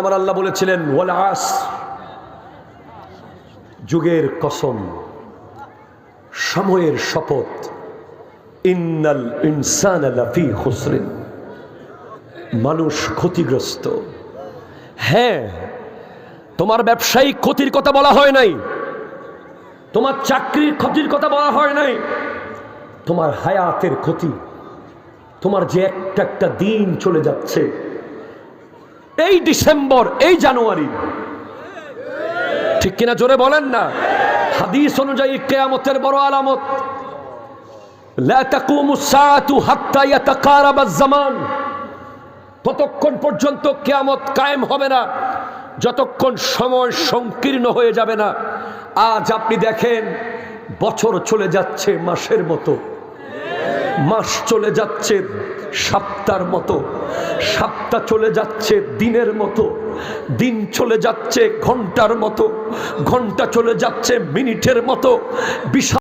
আমার আল্লাহ বলেছিলেন, ওয়াল আস, যুগের কসম, সময়ের শপথ, ইন্নাল ইনসান লাফি খুসরিন, মানুষ ক্ষতিগ্রস্ত। হ্যাঁ তোমার ব্যবসায়িক ক্ষতির কথা বলা হয় নাই, তোমার চাকরির ক্ষতির কথা বলা হয় নাই, তোমার হায়াতের ক্ষতি, তোমার যে একটা একটা দিন চলে যাচ্ছে এই ডিসেম্বর, এই জানুয়ারি। ঠিক কিনা জোরে বলেন না? হাদিস অনুযায়ী কেয়ামতের বড় আলামত। ততক্ষণ পর্যন্ত কেয়ামত কায়েম হবে না। যতক্ষণ সময় সংকীর্ণ হয়ে যাবে না। আজ আপনি দেখেন, বছর চলে যাচ্ছে মাসের মতো। মাস চলে যাচ্ছে সপ্তার মতো, সপ্তাহ চলে যাচ্ছে দিনের মতো, দিন চলে যাচ্ছে ঘণ্টার মতো, ঘণ্টা চলে যাচ্ছে মিনিটের মতো বিশাল